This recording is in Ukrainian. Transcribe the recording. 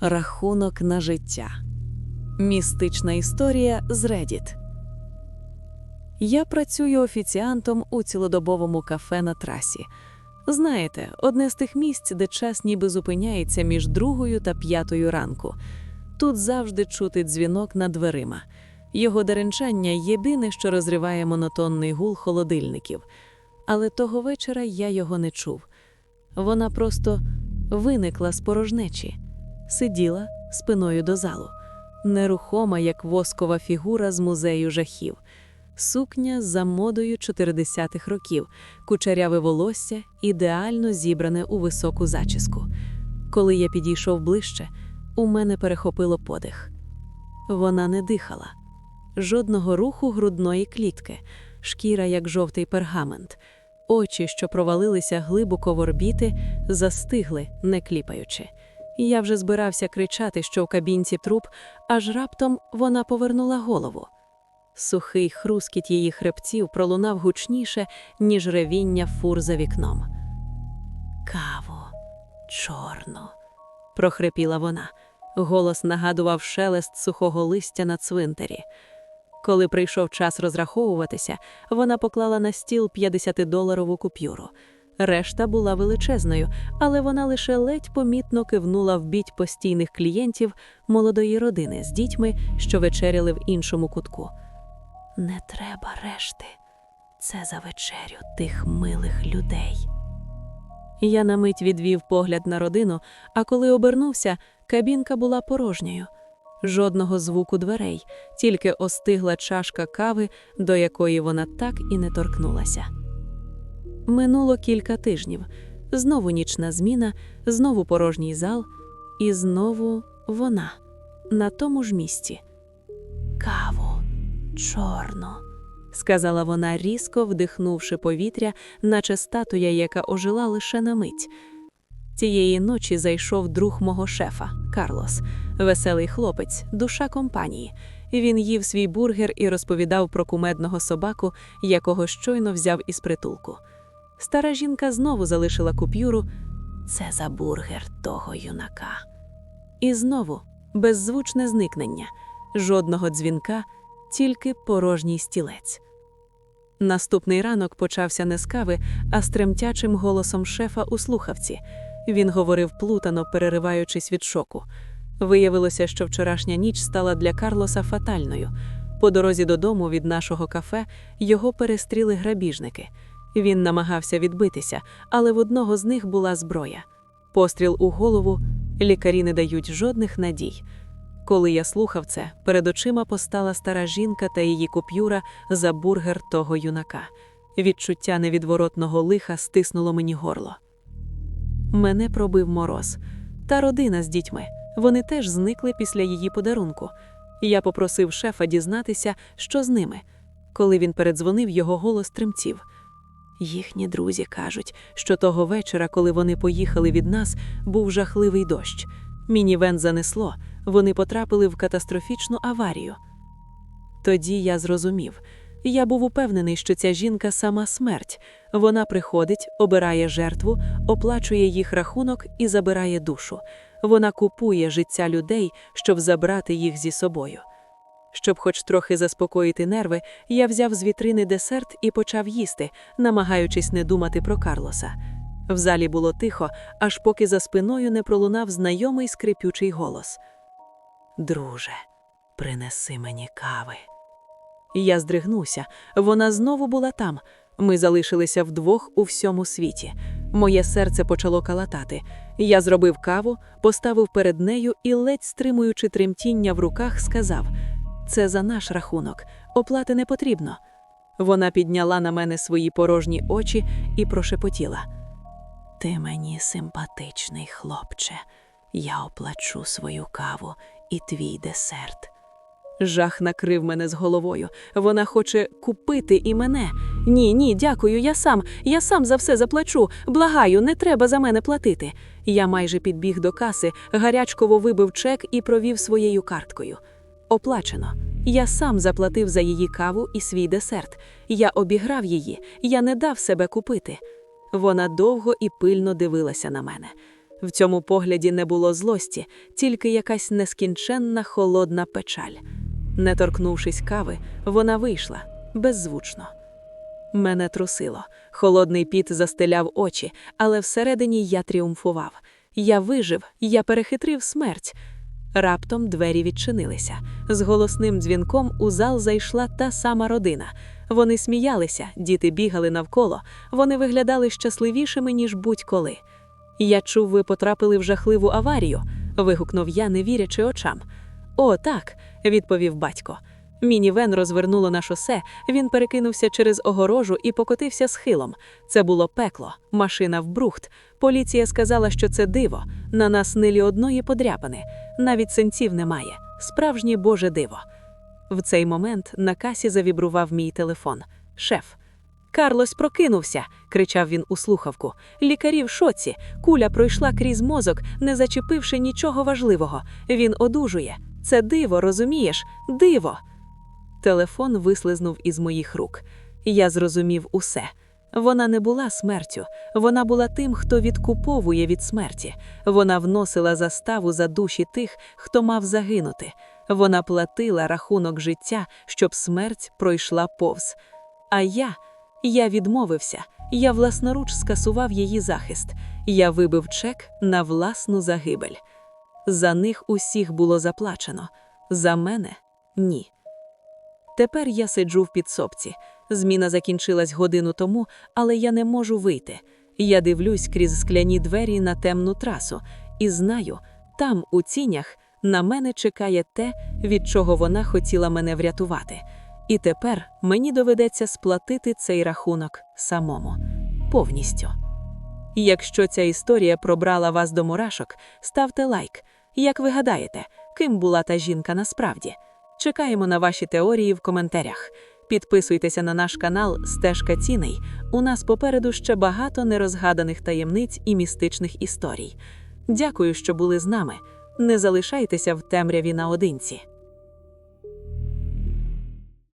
Рахунок на життя. Містична історія з Reddit. Я працюю офіціантом у цілодобовому кафе на трасі. Знаєте, одне з тих місць, де час ніби зупиняється між другою та п'ятою ранку. Тут завжди чути дзвінок над дверима. Його деренчання єдине, що розриває монотонний гул холодильників. Але того вечора я його не чув. Вона просто виникла з порожнечі, сиділа спиною до залу, нерухома, як воскова фігура з музею жахів, сукня за модою 40-х років, кучеряве волосся, ідеально зібране у високу зачіску. Коли я підійшов ближче, у мене перехопило подих. Вона не дихала, жодного руху грудної клітки, шкіра, як жовтий пергамент, очі, що провалилися глибоко в орбіти, застигли, не кліпаючи. Я вже збирався кричати, що в кабінці труп, аж раптом вона повернула голову. Сухий хрускіт її хребців пролунав гучніше, ніж ревіння фур за вікном. Каву, чорну, прохрипіла вона. Голос нагадував шелест сухого листя на цвинтарі. Коли прийшов час розраховуватися, вона поклала на стіл 50-доларову купюру. Решта була величезною, але вона лише ледь помітно кивнула в біть постійних клієнтів молодої родини з дітьми, що вечеряли в іншому кутку. Не треба решти. Це за вечерю тих милих людей. Я на мить відвів погляд на родину, а коли обернувся, кабінка була порожньою. Жодного звуку дверей, тільки остигла чашка кави, до якої вона так і не торкнулася. Минуло кілька тижнів. Знову нічна зміна, знову порожній зал, і знову вона на тому ж місці. Каву, чорну, сказала вона, різко вдихнувши повітря, наче статуя, яка ожила лише на мить. Цієї ночі зайшов друг мого шефа, Карлос, веселий хлопець, душа компанії. Він їв свій бургер і розповідав про кумедного собаку, якого щойно взяв із притулку. Стара жінка знову залишила купюру. Це за бургер того юнака. І знову беззвучне зникнення, жодного дзвінка, тільки порожній стілець. Наступний ранок почався не з кави, а з тремтячим голосом шефа у слухавці. Він говорив плутано, перериваючись від шоку. Виявилося, що вчорашня ніч стала для Карлоса фатальною. По дорозі додому від нашого кафе його перестріли грабіжники. Він намагався відбитися, але в одного з них була зброя. Постріл у голову, лікарі не дають жодних надій. Коли я слухав це, перед очима постала стара жінка та її купюра за бургер того юнака. Відчуття невідворотного лиха стиснуло мені горло. Мене пробив мороз. Та родина з дітьми. Вони теж зникли після її подарунку. Я попросив шефа дізнатися, що з ними. Коли він передзвонив, його голос тремтів. Їхні друзі кажуть, що того вечора, коли вони поїхали від нас, був жахливий дощ. Мінівен занесло, вони потрапили в катастрофічну аварію. Тоді я зрозумів. Я був упевнений, що ця жінка сама смерть. Вона приходить, обирає жертву, оплачує їх рахунок і забирає душу. Вона купує життя людей, щоб забрати їх зі собою. Щоб хоч трохи заспокоїти нерви, я взяв з вітрини десерт і почав їсти, намагаючись не думати про Карлоса. В залі було тихо, аж поки за спиною не пролунав знайомий скрипючий голос: Друже, принеси мені кави. Я здригнувся. Вона знову була там. Ми залишилися вдвох у всьому світі. Моє серце почало калатати. Я зробив каву, поставив перед нею і, ледь стримуючи тремтіння в руках, сказав: Це за наш рахунок, оплати не потрібно. Вона підняла на мене свої порожні очі і прошепотіла: Ти мені симпатичний, хлопче. Я оплачу свою каву і твій десерт. Жах накрив мене з головою. Вона хоче купити і мене. Ні, ні, дякую, я сам. Я сам за все заплачу. Благаю, не треба за мене платити. Я майже підбіг до каси, гарячково вибив чек і провів своєю карткою. Оплачено. Я сам заплатив за її каву і свій десерт. Я обіграв її, я не дав себе купити. Вона довго і пильно дивилася на мене. В цьому погляді не було злості, тільки якась нескінченна холодна печаль. Не торкнувшись кави, вона вийшла беззвучно. Мене трусило. Холодний піт застеляв очі, але всередині я тріумфував. Я вижив, я перехитрив смерть. Раптом двері відчинилися. З голосним дзвінком у зал зайшла та сама родина. Вони сміялися, діти бігали навколо, вони виглядали щасливішими, ніж будь-коли. Я чув, ви потрапили в жахливу аварію. вигукнув я, не вірячи очам. О, так, відповів батько. Мінівен розвернуло на шосе, він перекинувся через огорожу і покотився схилом. Це було пекло, машина вбрухт. Поліція сказала, що це диво. На нас нилі одної подряпини, навіть синців немає. Справжнє Боже диво. В цей момент на касі завібрував мій телефон. Шеф. Карлос прокинувся, кричав він у слухавку. Лікарі в шоці. Куля пройшла крізь мозок, не зачепивши нічого важливого. Він одужує. Це диво, розумієш? Диво. Телефон вислизнув із моїх рук. Я зрозумів усе. Вона не була смертю, вона була тим, хто відкуповує від смерті. Вона вносила заставу за душі тих, хто мав загинути. Вона платила рахунок життя, щоб смерть пройшла повз. А я, я відмовився, я власноруч скасував її захист. Я вибив чек на власну загибель. За них усіх було заплачено, за мене ні. Тепер я сиджу в підсобці. Зміна закінчилась годину тому, але я не можу вийти. Я дивлюсь крізь скляні двері на темну трасу і знаю, там, у тінях, на мене чекає те, від чого вона хотіла мене врятувати. І тепер мені доведеться сплатити цей рахунок самому повністю. Якщо ця історія пробрала вас до мурашок, ставте лайк. Як ви гадаєте, ким була та жінка насправді? Чекаємо на ваші теорії в коментарях. Підписуйтеся на наш канал Стежка Ціней. У нас попереду ще багато нерозгаданих таємниць і містичних історій. Дякую, що були з нами. Не залишайтеся в темряві наодинці.